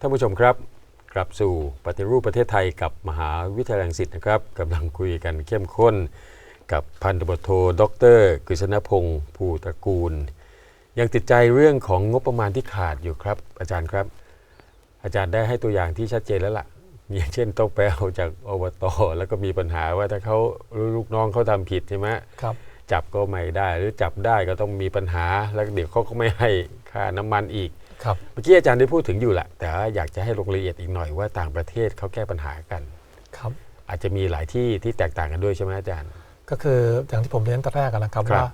ท่านผู้ชมครับกลับสู่ปฏิรูปประเทศไทยกับมหาวิทยาลัยรังสิตนะครับกำลังคุยกันเข้มข้น กับพันตำรวจโทดรกฤษณพงศ์ภูตระกูล ยังติดใจเรื่องของงบประมาณที่ขาดอยู่ครับ อาจารย์ครับ อาจารย์ได้ให้ตัวอย่างที่ชัดเจนแล้วล่ะอย่างเช่นต้องไปเอาจากอบตแล้วก็มีปัญหาว่าถ้าเขาลูกน้องเขาทำผิดใช่ไหมครับจับก็ไม่ได้หรือจับได้ก็ต้องมีปัญหาแล้วเดี๋ยวเขาก็ไม่ให้ค่าน้ำมันอีกครับ เมื่อกี้อาจารย์ได้พูดถึงอยู่แหละแต่ว่าอยากจะให้ลงรายละเอียดอีกหน่อยว่าต่างประเทศเขาแก้ปัญหากันครับอาจจะมีหลายที่ที่แตกต่างกันด้วยใช่ไหมอาจารย์ ก็คืออย่างที่ผมเรียนตั้งแต่แรกอะนะครับครับว่า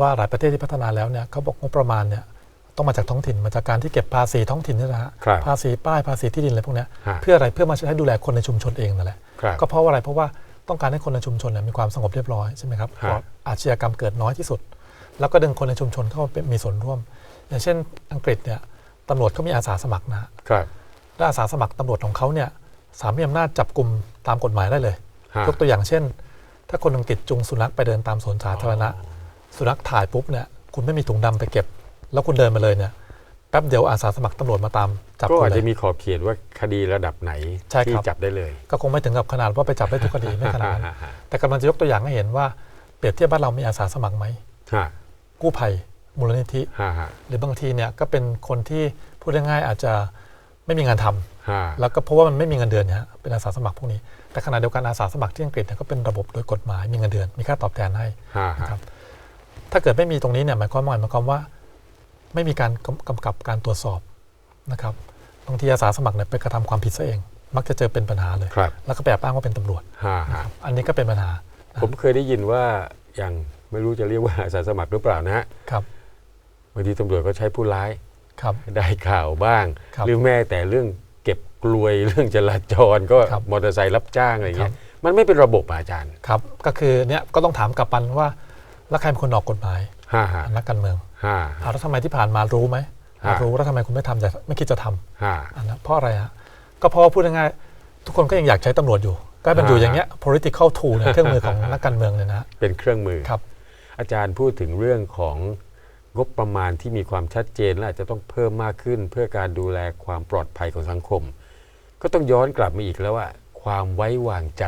ว่าหลายประเทศที่พัฒนาแล้วเนี่ยเขาบอกงบประมาณเนี่ยต้องมาจากท้องถิ่นมาจากการที่เก็บภาษีท้องถิ่นนี่แหละฮะครับภาษีป้ายภาษีที่ดินอะไรพวกเนี้ยฮะเพื่ออะไรเพื่อมาใช้ดูแลคนในชุมชนเองนั่นแหละครับก็เพราะว่าอะไรเพราะว่าต้องการให้คนในชุมชนเนี่ยมีความสงบเรียบร้อยใช่ไหมครับฮะปลอดอาชญากรรมเกิดน้อยที่สุด แล้วก็ดึงคนในชุมชนเข้าไปมีส่วนร่วม อย่างเช่นอังกฤษเนี่ยตำรวจเขามีอาสาสมัครนะฮะครับและอาสาสมัครตำรวจของเขาเนี่ยสามารถมีอำนาจจับกลุ่มตามกฎหมายได้เลยฮะ ยกตัวอย่างเช่น ถ้าคนอังกฤษจูงสุนัขไปเดินตามสวนสาธารณะ สุนัขถ่ายปุ๊บเนี่ยคุณไม่มีถุงดำไปเก็บ แล้วคุณเดินมาเลยเนี่ยแป๊บเดียวอาสาสมัครตำรวจมาตามจับก็คุณอาจเลจะย มีขอบเขตว่าคดีระดับไหนใช่ครับ ที่จับได้เลยก็คงไม่ถึงกับขนาดว่าไปจับได้ทุกคดีไม่ขนาดนั้นฮะฮะแต่กำลังจะยกตัวอย่างให้เห็นว่าเปรียบเทียบบ้านเรามีอาสาสมัครไหมฮะกู้ภัย มูลนิธิ ฮะฮะหรือบางทีเนี่ยก็เป็นคนที่พูดง่ายๆอาจจะไม่มีงานทำฮะแล้วก็เพราะว่ามันไม่มีเงินเดือนเนี่ยฮะเป็นอาสาสมัครพวกนี้ แต่ขณะเดียวกันอาสาสมัครที่อังกฤษเนี่ยก็เป็นระบบโดยกฎหมายมีเงินเดือน มีค่าตอบแทนให้ฮะนะคฮะรับถ้าเกิดไม่มีตรงนี้เนี่ยหมายความว่าหมายความว่า ไม่มีการกำกำกับการตรวจสอบนะครับบางทีอาสาสมัครเนี่ยไปกระทำความผิดซะเอง มักจะเจอเป็นปัญหาเลย ครับแล้วก็แอบอ้างว่าเป็นตำรวจ ฮะนะฮะครับอันนี้ก็เป็นปัญหาผมเคยได้ยินว่าอย่างไม่รู้จะเรียกว่าอาสาสมัครหรือเปล่านะฮะ ครับ บางทีตำรวจก็ใช้ผู้ร้ายครับ ได้ข่าวบ้าง ครับหรือแม้แต่เรื่องเก็บกลวยเรื่องจราจรก็ครับมอเตอร์ไซค์รับจ้างอะไรครัเงี้บยมันไม่เป็นระบบอะอาจารย์ครับ ก็คือเนี่ยก็ต้องถามกลับปันว่าแล้วใครเป็นคนออกกฎหมายฮ่าฮ่านักการเมืองฮ่า อ่าแล้วทำไมที่ผ่านมารู้ไหมอ่าฮะรู้แล้วทำไมคุณไม่ทำแต่ไม่คิดจะทำ ฮ่า อันนั้นเพราะอะไรฮะก็เพราะว่าพูดง่ายๆทุกคนก็ยังอยากใช้ตำรวจอยู่ ก็เป็นอยู่อ่าอย่างเงี้ย political tool เนี่ยเครื่องมือของนักการเมืองเนี่ยนะฮะเป็นเครื่องมือ ครับ อาจารย์พูดถึงเรื่องของ งบประมาณที่มีความชัดเจนและอาจจะต้องเพิ่มมากขึ้น เพื่อการดูแลความปลอดภัยของสังคม ก็ต้องย้อนกลับมาอีกแล้วว่า ความไว้วางใจ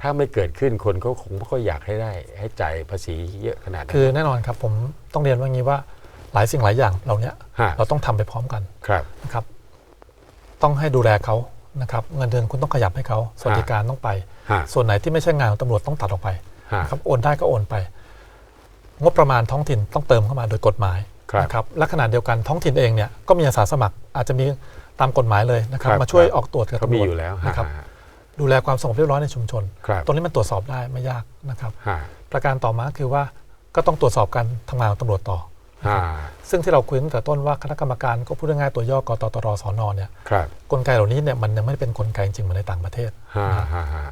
ถ้าไม่เกิดขึ้นคนเขาคงไม่ค่อยอยากให้ได้ ให้จ่ายภาษีเยอะขนาดนั้นคือแน่นอนครับผมต้องเรียนว่างี้ว่าหลายสิ่งหลายอย่างเหล่าเนี้ยฮะเราต้องทำไปพร้อมกันครับนะครับ ต้องให้ดูแลเขานะครับเงินเดือนคุณต้องขยับให้เขาสวัสดิการต้องไปฮะส่วนไหนที่ไม่ใช่งานของตำรวจต้องตัดออกไปฮะนะครับโอนได้ก็โอนไป งบประมาณท้องถิ่นต้องเติมเข้ามาโดยกฎหมายครับนะครับและขณะเดียวกันท้องถิ่นเองเนี่ยก็มีอาสาสมัครอาจจะมีตามกฎหมายเลยนะครับครับมาช่วยครับ ออกตรวจกับเขาตำรมีวจอยู่แล้วฮะนะครับฮะดูแลความสงบเรียบร้อยในชุมชน ครับตรงนี้มันตรวจสอบได้ไม่ยากนะครับฮะประการต่อมาคือว่าก็ต้องตรวจสอบการทำงานของตำรวจต่อฮะซึ่งที่เราคุยตั้งแต่ต้นว่าคณะกรรมการก็พูดง่ายๆตัวย่อกตตรสนเนี่ยครับกลไกเหล่านี้เนี่ยมันยังไม่ได้เป็นกลไกจริงเหมือนในต่างประเทศ ฮะฮะฮะ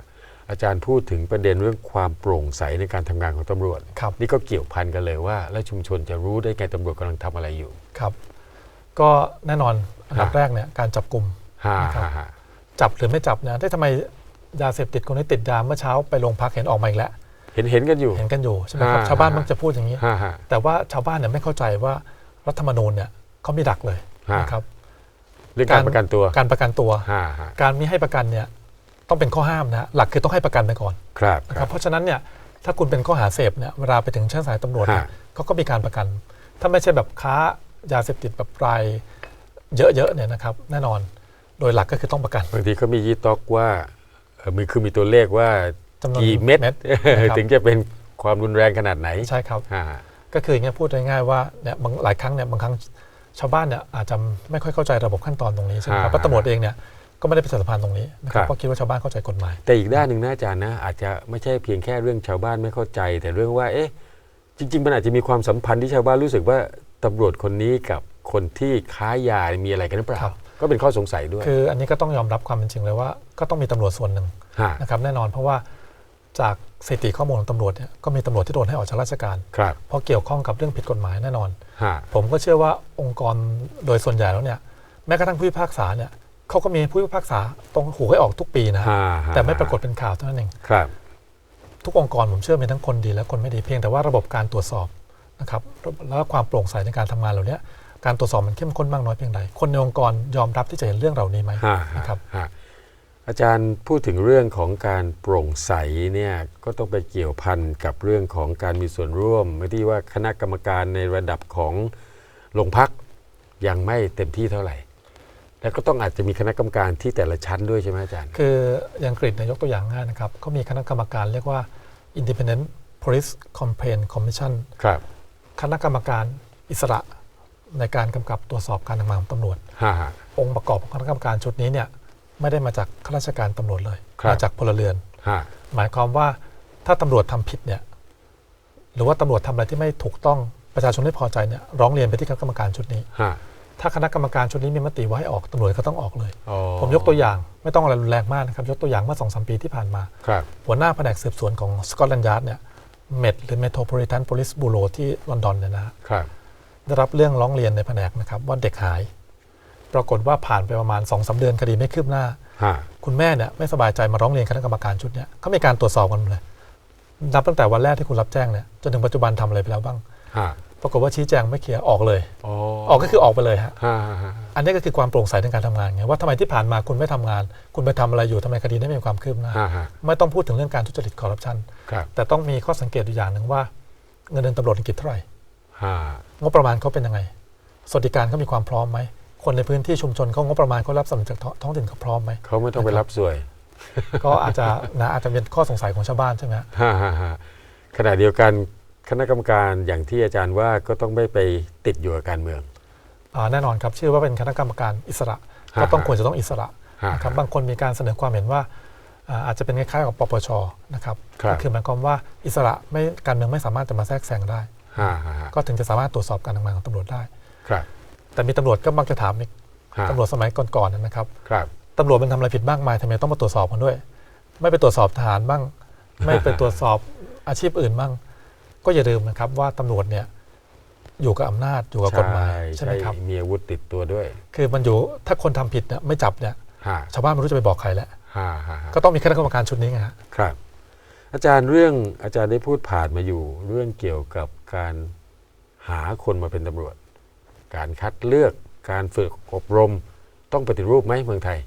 อาจารย์พูดถึงประเด็นเรื่องความโปร่งใสในการทำงานของตำรวจ ครับ นี่ก็เกี่ยวพันกันเลยว่า แล้วชุมชนจะรู้ได้ไงตำรวจกำลังทำอะไรอยู่ ครับ ก็แน่นอนอันดับฮะแรกเนี่ยการจับกลุ่มฮ่านะครับฮ่าฮ่าจับหรือไม่จับเนี่ยได้ทำไมยาเสพติดคนนี้ติดยาเมื่อเช้าไปโรงพักเห็นออกมาอีกแล้วเห็นเห็นกันอยู่เห็นกันอยู่ใช่ไหมครับอ่าชาวบ้านมักจะพูดอย่างนี้ฮ่าฮ่าแต่ว่าชาวบ้านเนี่ยไม่เข้าใจว่ารัฐธรรมนูญเนี่ยเขามีหลักเลยฮะนะครับเรื่องการการประกันตัวการประกันตัวฮ่าฮ่าการมิให้ประกันเนี่ย ต้องเป็นข้อห้ามนะหลักคือต้องให้ประกันไปก่อนครับนะคครัรับบ เพราะฉะนั้นเนี่ยถ้าคุณเป็นข้อหาเสพเนี่ยเวลาไปถึงชั้นศาลตำรวจเนี่ยฮะ เขาก็มีการประกัน ถ้าไม่ใช่แบบค้ายาเสพติดแบบรายเยอะๆเนี่ยนะครับแน่นอนโดยหลักก็คือต้องประกัน บางทีเขามียี่ต็อกว่าเอ่อมีคือมีตัวเลขว่าจำนวนกี่เม็ด เม็ดนะครับ ถึงจะเป็นความรุนแรงขนาดไหนใช่ครับฮ่า ก็คืออย่างเงี้ยพูดง่ายๆว่าเนี่ยบางหลายครั้งเนี่ยบางครั้งชาวบ้านเนี่ยอาจจะไม่ค่อยเข้าใจระบบขั้นตอนตรงนี้ใช่ไหมครับอ่า เพราะตำรวจเองเนี่ย ก็ไม่ได้ประชาสัมพันธ์ตรงนี้นะคครัรับบเพราะคิดว่าชาวบ้านเข้าใจกฎหมาย แต่อีกด้านหนึ่งนะอาจารย์นะอาจจะไม่ใช่เพียงแค่เรื่องชาวบ้านไม่เข้าใจ แต่เรื่องว่าเอ๊ะจริง ๆ มันอาจจะมีความสัมพันธ์ที่ชาวบ้านรู้สึกว่าตำรวจคนนี้กับคนที่ค้ายามีอะไรกันหรือเปล่าครับก็เป็นข้อสงสัยด้วย คืออันนี้ก็ต้องยอมรับความเป็นจริงเลยว่า ก็ต้องมีตำรวจส่วนหนึ่งฮะนะครับแน่นอนเพราะว่าจากสถิติข้อมูลของตำรวจเนี่ยก็มีตำรวจที่โดนให้ออกจากราชการครับเพราะเกี่ยวข้องกับเรื่องผิดกฎหมายแน่นอนฮะผมก็เชื่อว่าองค์กรโดยส่วนใหญ่แล้วเนี่ยแม้กระทั่งผู้พิพากษาเนี่ย เขาก็มีผู้พิพากษาตรงหูให้ออกทุกปีนะฮะฮะแต่ไม่ปรากฏเป็นข่าวเท่านั้นเองครับ ทุกองค์กรผมเชื่อมีทั้งคนดีและคนไม่ดีเพียงแต่ว่าระบบการตรวจสอบนะครับแล้วความโปร่งใสในการทำงานเหล่านี้การตรวจสอบมันเข้มข้นมากน้อยเพียงใด คนในองค์กรยอมรับที่จะเห็นเรื่องเหล่านี้ไหมฮะนะครับฮะอาจารย์พูดถึงเรื่องของการโปร่งใสเนี่ยก็ต้องไปเกี่ยวพันกับเรื่องของการมีส่วนร่วม ไม่ที่ว่าคณะกรรมการในระดับของโรงพักยังไม่เต็มที่เท่าไหร่ แล้วก็ต้องอาจจะมีคณะกรรมการที่แต่ละชั้นด้วยใช่ไหมอาจารย์ คืออย่างอังกฤษเนี่ยยกตัวอย่างง่ายนะครับเขามีคณะกรรมการเรียกว่า Independent Police Complaint Commission ครับ คณะกรรมการอิสระในการกำกับตรวจสอบการทำงานของตำรวจฮะฮะ องค์ประกอบของคณะกรรมการชุดนี้เนี่ยไม่ได้มาจากข้าราชการตำรวจเลย ครับ มาจากพลเรือนฮะหมายความว่าถ้าตำรวจทำผิดเนี่ยหรือว่าตำรวจทำอะไรที่ไม่ถูกต้องประชาชนไม่พอใจเนี่ยร้องเรียนไปที่คณะกรรมการชุดนี้ฮะ ถ้าคณะกรรมการชุดนี้มีมติว่าให้ออกตำรวจก็ต้องออกเลย อ๋อผมยกตัวอย่างไม่ต้องอะไรรุนแรงมากนะครับ ยกตัวอย่างเมื่อสองสามปีที่ผ่านมา ครับ หัวหน้าแผนกสืบสวนของสกอตแลนด์ยาร์ดเนี่ยเมดหรือ Metropolitan Police Bureau ที่ลอนดอนเนี่ยนะฮะครับ ได้รับเรื่องร้องเรียนในแผนกนะครับว่าเด็กหาย ปรากฏว่าผ่านไปประมาณ2อสเดือนคดีไม่คืบหน้า ฮะ คุณแม่เนี่ยไม่สบายใจมาร้องเรียนคณะกรรมการชุดเนี่ยเขามีการตรวจสอบกันเลยนับตั้งแต่วันแรกที่คุณรับแจ้งเนี่ยจนถึงปัจจุบันทำอะไรไปแล้วบ้าง ฮะ ปรากฏว่าชี้แจงไม่เคลียร์ออกเลยอ๋อออกก็คือออกไปเลยฮะฮะฮะฮะอันนี้ก็คือความโปร่งใสในการทำงานไงว่าทำไมที่ผ่านมาคุณไม่ทำงาน คุณไปทำอะไรอยู่ทำไมคดีไม่มีความคืบหน้าฮะฮะไม่ต้องพูดถึงเรื่องการทุจริตคอร์รัปชันครับแต่ต้องมีข้อสังเกตอยู่อย่างหนึ่งว่า เงินเดือนตำรวจอังกฤษเท่าไหร่ฮะงบประมาณเขาเป็นยังไงสวัสดิการเขามีความพร้อมไหมคนในพื้นที่ชุมชนเขางบประมาณเขารับสนับสนุนจากท้องท้องถิ่นเขาพร้อมไหมเขาไม่ต้องไปรับสวย ก็อาจจะนะอาจจะเป็นข้อสงสัยของชาวบ้านใช่ไหมฮะฮ่าฮ่าฮ่าขณะเดียวกัน คณะกรรมการอย่างที่อาจารย์ว่าก็ต้องไม่ไปติดอยู่กับการเมือง อ่าแน่นอนครับชื่อว่าเป็นคณะกรรมการอิสระฮะก็ต้องควรจะต้องอิสระฮะนะครับบางคนมีการเสนอความเห็นว่าอ่าอาจจะเป็นคล้ายๆกับปปชนะครับครับ ก็คือหมายความว่าอิสระไม่การเมืองไม่สามารถจะมาแทรกแซงได้ฮ่าฮ่าฮ่าก็ถึงจะสามารถตรวจสอบการทำงานของตำรวจได้ ครับแต่มีตำรวจก็มักจะถามอีกฮ่าตำรวจสมัยก่อนๆนะครับครับตำรวจมันทำอะไรผิดมากมายทำไมต้องมาตรวจสอบกันด้วย ไม่ไปตรวจสอบทหารบ้าง ไม่ไปตรวจสอบอาชีพอื่นบ้าง ก็อย่าลืมนะครับว่าตำรวจเนี่ยอยู่กับอำนาจอยู่กับกฎหมายใช่ไหมครับมีอาวุธติดตัวด้วย คือมันอยู่ถ้าคนทำผิดเนี่ยไม่จับเนี่ยฮ่าชาวบ้านไม่รู้จะไปบอกใครแล้วฮ่าฮ่าฮ่าก็ต้องมีคณะกรรมการชุดนี้ไงฮะครับ อาจารย์เรื่องอาจารย์ได้พูดผ่านมาอยู่ เรื่องเกี่ยวกับการหาคนมาเป็นตำรวจ การคัดเลือกการฝึกอบรม ต้องปฏิรูปไหมเมืองไทย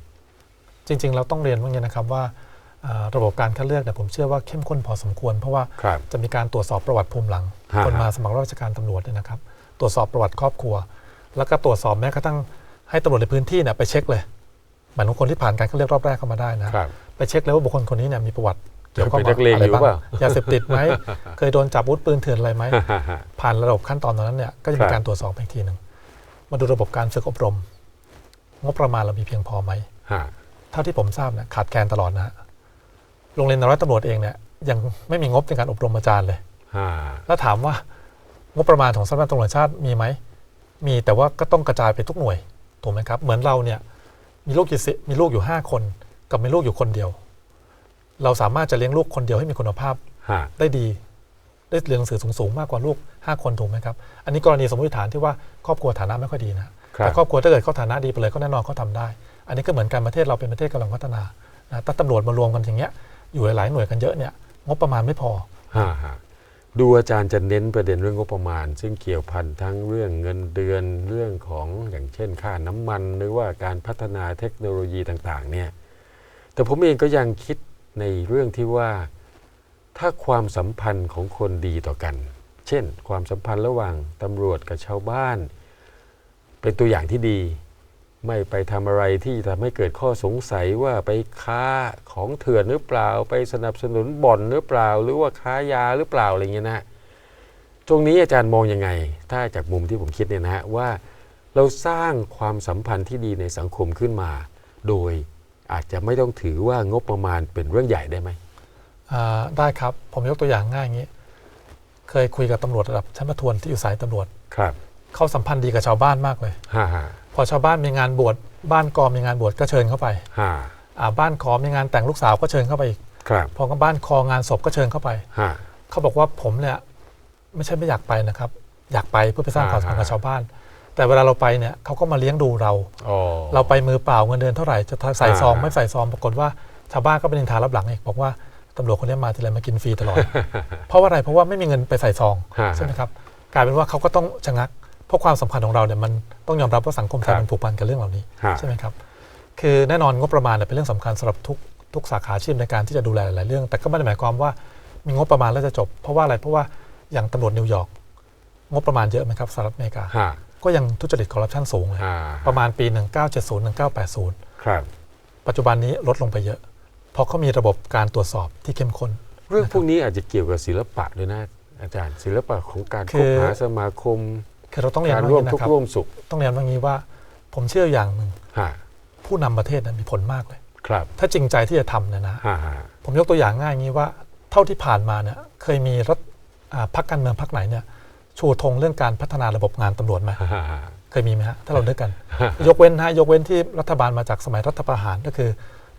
จริง ๆ เราต้องเรียนว่าอย่างนี้นะครับว่าอ่า ระบบการคัดเลือกเนี่ยผมเชื่อว่าเข้มข้นพอสมควร เพราะว่าครับจะมีการตรวจสอบประวัติภูมิหลังฮะคนมาสมัครรับราชการตำรวจเนี่ยนะครับ ตรวจสอบประวัติครอบครัว แล้วก็ตรวจสอบแม้กระทั่งให้ตำรวจในพื้นที่เนี่ยไปเช็คเลยหมายถึงคนที่ผ่านการคัดเลือกรอบแรกเข้ามาได้นะครับไปเช็คเลยว่าบุคคลคนนี้เนี่ยมีประวัติเกี่ยวข้องเป็นนักับกเลงอะไรอยู่บ้างเปล่ายาเสพติดไหมเคยโดนจับอาวุธปืนเถื่อนอะไรไหมฮ่าฮ่าฮ่าผ่านระบบขั้นตอนตรงนั้นเนี่ยก็จะครัมีบการตรวจสอบอีกทีหนึ่งมาดูระบบการฝึกอบรม งบประมาณเรามีเพียงพอไหมฮ่าเท่าที่ผมทราบเนี่ยขาดแคลนตลอดนะฮะ โรงเรียนนร้อยตำรวจเองเนี่ยยังไม่มีงบในการอบรมอาจารย์เลยฮ่าแล้วถามว่างบประมาณของสำนักงานตำรวจแห่งชาติมีไหม มีแต่ว่าก็ต้องกระจายไปทุกหน่วยถูกไหมครับ เหมือนเราเนี่ยมีลูกกี่สิมีลูกอยู่ห้าคน กับมีลูกอยู่คนเดียว เราสามารถจะเลี้ยงลูกคนเดียวให้มีคุณภาพฮ่าได้ดี ได้เรียนหนังสือสูงๆมากกว่าลูกห้าคนถูกไหมครับ อันนี้กรณีสมมติฐานที่ว่าครอบครัวฐานะไม่ค่อยดีนะครัแต่บครอบครัวถ้าเกิดเขาฐานะดีไปเลยก็แน่นอนเขาทำได้ อันนี้ก็เหมือนกันประเทศเราเป็นประเทศกำลังพัฒนานะถ้าตำรวจมารวมกันอย่างเงี้ย อยู่หลายๆหน่วยกันเยอะเนี่ยงบประมาณไม่พอ ฮ่าฮ่าดูอาจารย์จะเน้นประเด็นเรื่องงบประมาณ ซึ่งเกี่ยวพันทั้งเรื่องเงินเดือนเรื่องของอย่างเช่นค่าน้ำมัน หรือว่าการพัฒนาเทคโนโลยีต่างๆเนี่ยแต่ผมเองก็ยังคิดในเรื่องที่ว่า ถ้าความสัมพันธ์ของคนดีต่อกัน เช่น ความสัมพันธ์ระหว่างตำรวจกับชาวบ้าน เป็นตัวอย่างที่ดี ไม่ไปทำอะไรที่ทำให้เกิดข้อสงสัยว่าไปค้าของเถื่อนหรือเปล่า ไปสนับสนุนบ่อนหรือเปล่า หรือว่าค้ายาหรือเปล่าอะไรเงี้ยนะตรงนี้อาจารย์มองยังไง ถ้าจากมุมที่ผมคิดเนี่ยนะฮะว่าเราสร้างความสัมพันธ์ที่ดีในสังคมขึ้นมา โดยอาจจะไม่ต้องถือว่างบประมาณเป็นเรื่องใหญ่ได้ไหมอ่าได้ครับผมยกตัวอย่างง่ายอย่างนี้ เคยคุยกับตำรวจระดับชั้นประทวนที่อยู่สายตำรวจครับเขาสัมพันธ์ดีกับชาวบ้านมากเลยฮ่าฮ่า พอชาวบ้านมีงานบวชบ้านกอมีงานบวชก็เชิญเข้าไปฮ่าอ่าบ้านขอมีงานแต่งลูกสาวก็เชิญเข้าไปอีกครับพอกับบ้านคองานศพก็เชิญเข้าไปฮ่าเขาบอกว่าผมเนี่ยไม่ใช่ไม่อยากไปนะครับ อยากไปเพื่อไปสร้างความสัมพันธ์กับชาวบ้าน แต่เวลาเราไปเนี่ยเขาก็มาเลี้ยงดูเรา อ๋อ เราไปมือเปล่าเงินเดือนเท่าไหร่จะใส่ซองอ่า ไม่ใส่ซองปรากฏว่าชาวบ้านก็เป็นนินทารับหลังอีกบอกว่าตำรวจคนนี้มาทีไรมากินฟรีตลอด เพราะว่าอะไรเพราะว่าไม่มีเงินไปใส่ซองฮ่าใช่ไหมครับกลายเป็นว่าเขาก็ต้องชะงัก เพราะความสัมพันธ์ของเราเนี่ยมันต้องยอมรับว่าสังคมไทครัยบมันผูกพันกับเรื่องเหล่านี้ฮะใช่ไหมครับคือแน่นอนงบประมาณเนี่ยเป็นเรื่องสำคัญสำหรับทุกทุกสาขาอาชีพในการที่จะดูแลหลายๆเรื่อง แต่ก็ไม่ได้หมายความว่ามีงบประมาณแล้วจะจบ เพราะว่าอะไรเพราะว่าอย่างตำรวจนิวยอร์กงบประมาณเยอะไหมครับสหรัฐอเมริกาฮะก็ยังทุจริตคอร์รัปชันสูงเลยฮะประมาณปี 1970 1980 ครับ ปัจจุบันนี้ลดลงไปเยอะ เพราะเขามีระบบการตรวจสอบที่เข้มข้น เรื่องพวกนี้อาจจะเกี่ยวกับศิลปะด้วยนะอาจารย์ศิลปะของการคืคบอหาสมาคม คือเราต้องเรียนการว่าร่วมอย่างทุนี้กข์นะครับร่วมสุข ต้องเรียนว่างี้ว่า ผมเชื่ออย่างหนึ่งฮะผู้นำประเทศเนยมีผลมากเลย ครับถ้าจริงใจที่จะทำเนี่ยนะ ฮะฮะผมยกตัวอย่างง่ายงี้ว่าเท่าที่ผ่านมาเนี่ยเคยมีรัฐอ่าพรรคการเมืองพรรคไหนเนี่ยชูธงเรื่องการพัฒนาระบบงานตำรวจไหม ฮะฮะฮะเคยมีไหมฮะ ถ้าเราเนึกกัน ยกเว้นนะยกเว้นที่รัฐบาลมาจากสมัยรัฐประหารก็คือ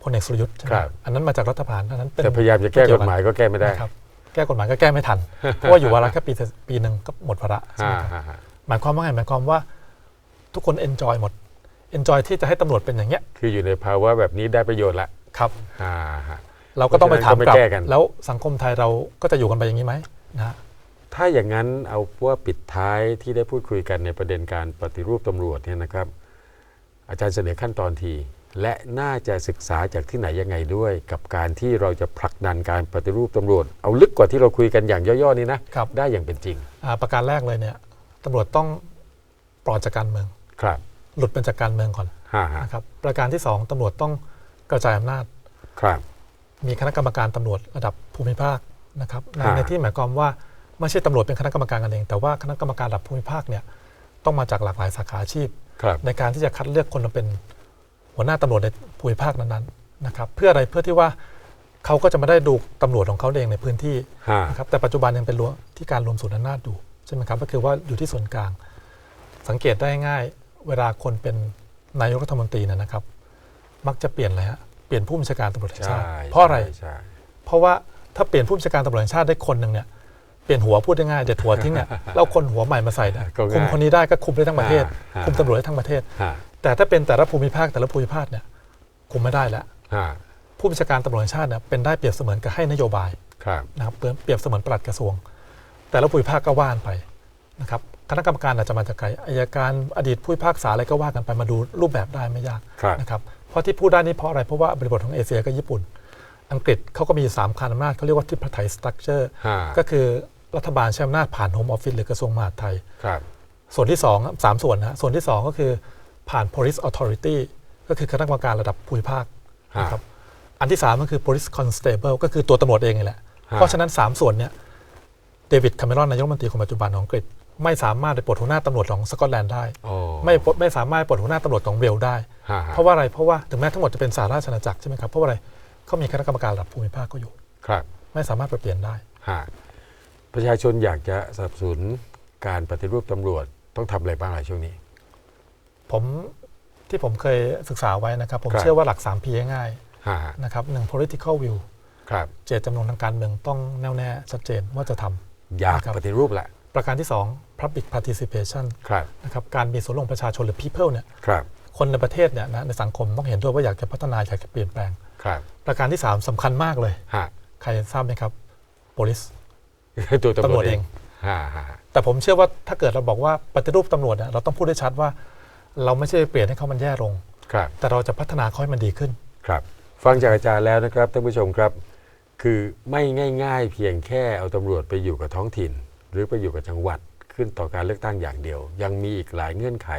พลเอกสุรยุทธ์ใช่ไหมครับ อันนั้นมาจากรัฐประหารอันนั้นเป็นแต่พยายามจะแก้กฎหมายก็แก้ไม่ได้นะครับแก้กฎหมายก็แก้ไม่ทัน เพราะว่าอยู่วาระแค่ปีปีหนึ่งก็หมดวาระใช่ไหฮะมครับฮะฮะ หมายความว่าไงหมายความว่าทุกคนเอนจอยหมดเอนจอยที่จะให้ตำรวจเป็นอย่างเงี้ยคืออยู่ในภาวะแบบนี้ได้ประโยชน์ละครับฮะฮะ เราก็ต้องไปถามเพราะกฉะนั้นก็ไม่ลับแก้กัน แล้วสังคมไทยเราก็จะอยู่กันไปอย่างนี้ไหมนะฮะ ถ้าอย่างนั้นเอาว่าปิดท้ายที่ได้พูดคุยกันในประเด็นการปฏิรูปตำรวจเนี่ยนะครับ อาจารย์เสนอขั้นตอนที และน่าจะศึกษาจากที่ไหนยังไงด้วย กับการที่เราจะผลักดันการปฏิรูปตำรวจ เอาลึกกว่าที่เราคุยกันอย่างย่อๆนี้นะครับ ได้อย่างเป็นจริง อ่าประการแรกเลยเนี่ย ตำรวจต้องปลอดจากการเมือง ครับหลุดเป็นจากการเมืองก่อนฮะฮะนะครับประการที่สองตำรวจต้องกระจายอำนาจ ครับ มีคณะกรรมการตำรวจระดับภูมิภาคนะครับในฮะในที่หมายความว่าไม่ใช่ตำรวจเป็นคณะกรรมการกันเอง แต่ว่าคณะกรรมการระดับภูมิภาคเนี่ยต้องมาจากหลากหลายสาขาอาชีพ ครับ ในการที่จะคัดเลือกคนมาเป็นหัวหน้าตำรวจในภูมิภาคนั้นๆนะครับเพื่ออะไรเพื่อที่ว่าเขาก็จะไม่ได้ดูตำรวจของเขาเองในพื้นที่ฮะนะครับแต่ปัจจุบันยังเป็นรวมที่การรวมศูนย์อำนาจอยู่ ใช่ไหมครับก็คือว่าอยู่ที่ส่วนกลาง สังเกตได้ง่ายเวลาคนเป็นนายกรัฐมนตรีเนยนะครับ มักจะเปลี่ยนอะไรฮะเปลี่ยนผู้บัญชาการตำรวจแห่งใช่ชาติ เพราะอะไรใช่ใช่เพราะว่าถ้าเปลี่ยนผู้บัญชาการตำรวจแห่งชาติได้คนหนึ่งเนี่ยเปลี่ยนหัวพูดได้ง่ายเด็ดหัวทิ้งเนี่ยแล้วคนหัวใหม่มาใส่เนี่ยก็คุมง่ายคนนี้ได้ก็คุมได้ทั้งประเทศฮะคุมตำรวจได้ทั้งประเทศฮะแต่ถ้าเป็นแต่ละภูมิภาคแต่ละภูมิภาคเนี่ยคุมไม่ได้แล้วฮะผู้บัญชาการตำรวจแห่งชาติเนี่ยเป็นได้เปรียบเสมือนกับให้นโยบายครับนะครับเปรียบเปรียบเสมือนปลัดกระทรวง แต่ละภูมิภาคก็ว่านไปนะครับคณะกรรมการอาจจะมาจากไกลอายการอดีตผู้พิพากษาอะไรก็ว่ากันไปมาดูรูปแบบได้ไม่ยากครับนะครับเพราะที่พูดได้นี่เพราะอะไร เพราะว่าบริบทของเอเชียก็ญี่ปุ่น อังกฤษเขาก็มีสามคานอำนาจเขาเรียกว่าทิพไทยสตรัคเจอร์ฮะก็คือรัฐบาลใช้อำนาจผ่านโฮมออฟฟิศหรือกระทรวงมหาดไทยครับส่วนที่สองสามส่วนนะส่วนที่สองก็คือผ่าน police authority ก็คือคณะกรรมการระดับภูมิภาคฮะนะครับอันที่สามก็คือ police constable ก็คือตัวตำรวจเองนี่แหละฮะเพราะฉะนั้น 3 ส่วนเนี่ย เดวิดคาเมรอนนายกรัฐมนตรีคนปัจจุบันของอังกฤษ ไม่สามารถไปปลดหัวหน้าตำรวจของสกอตแลนด์ได้โอ้ ไม่ปลดไม่สามารถปลดหัวหน้าตำรวจของเวลส์ได้ ฮะฮะ เพราะว่าอะไรเพราะว่าถึงแม้ทั้งหมดจะเป็นสาราชอาณาจักรใช่ไหมครับเพราะว่าอะไรเขามีคณะกรรมการระดับภูมิภาคก็อยู่ ครับไม่สามารถไปเปลี่ยนได้ ฮะประชาชนอยากจะสนับสนุนการปฏิรูปตำรวจต้องทำอะไรบ้างล่ะช่วงนี้ ผมที่ผมเคยศึกษาไว้นะครับ ผมครับ เชื่อว่าหลัก 3P ง่ายฮะฮะๆนะครับหนึ่ง political will ครับ เจตจำนงทางการเมืองต้องแน่วแน่ชัดเจนว่าจะทำ อยากนะครับปฏิรูปแหละ ประการที่ 2 public participation ครับนะครับการมีส่วนร่วมประชาชนหรือ people เนี่ยครับคนในประเทศเนี่ยนะในสังคมต้องเห็นด้วยว่าอยากจะพัฒนาอยากจะเปลี่ยนแปลงครับประการที่ 3สำคัญมากเลยฮะใครทราบไหมครับ police ตัวตำตำรรววจจเอเองงฮะฮะฮะแต่ผมเชื่อว่าถ้าเกิดเราบอกว่าปฏิรูปตำรวจเนี่ยเราต้องพูดได้ชัดว่า เราไม่ใช่เปลี่ยนให้เขามันแย่ลงครับแต่เราจะพัฒนาเขาให้มันดีขึ้นครับ ฟังจากอาจารย์แล้วนะครับท่านผู้ชมครับ คือไม่ง่าย ๆ เพียงแค่เอาตำรวจไปอยู่กับท้องถิ่น หรือไปอยู่กับจังหวัดขึ้นต่อการเลือกตั้งอย่างเดียว ยังมีอีกหลายเงื่อนไข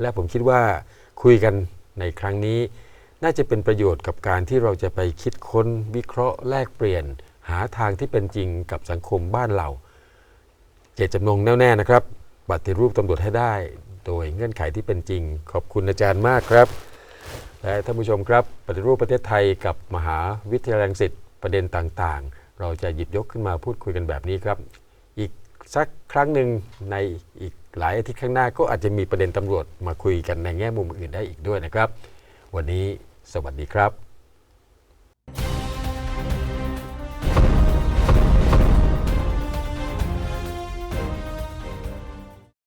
และผมคิดว่าคุยกันในครั้งนี้ น่าจะเป็นประโยชน์กับการที่เราจะไปคิดค้น วิเคราะห์แลกเปลี่ยน หาทางที่เป็นจริงกับสังคมบ้านเรา เจตจำนงแน่วแน่นะครับปฏิรูปตำรวจให้ได้ โดยเงื่อนไขที่เป็นจริง ขอบคุณอาจารย์มากครับ และท่านผู้ชมครับ ปฏิรูปประเทศไทยกับมหาวิทยาลัยรังสิ ประเด็นต่างๆ เราจะหยิบยกขึ้นมาพูดคุยกันแบบนี้ครับ อีกสักครั้งหนึ่งในอีกหลายอาทิตย์ข้างหน้าก็อาจจะมีประเด็นตำรวจมาคุยกันในแง่มุมอื่นได้อีกด้วยนะครับ วันนี้สวัสดีครับ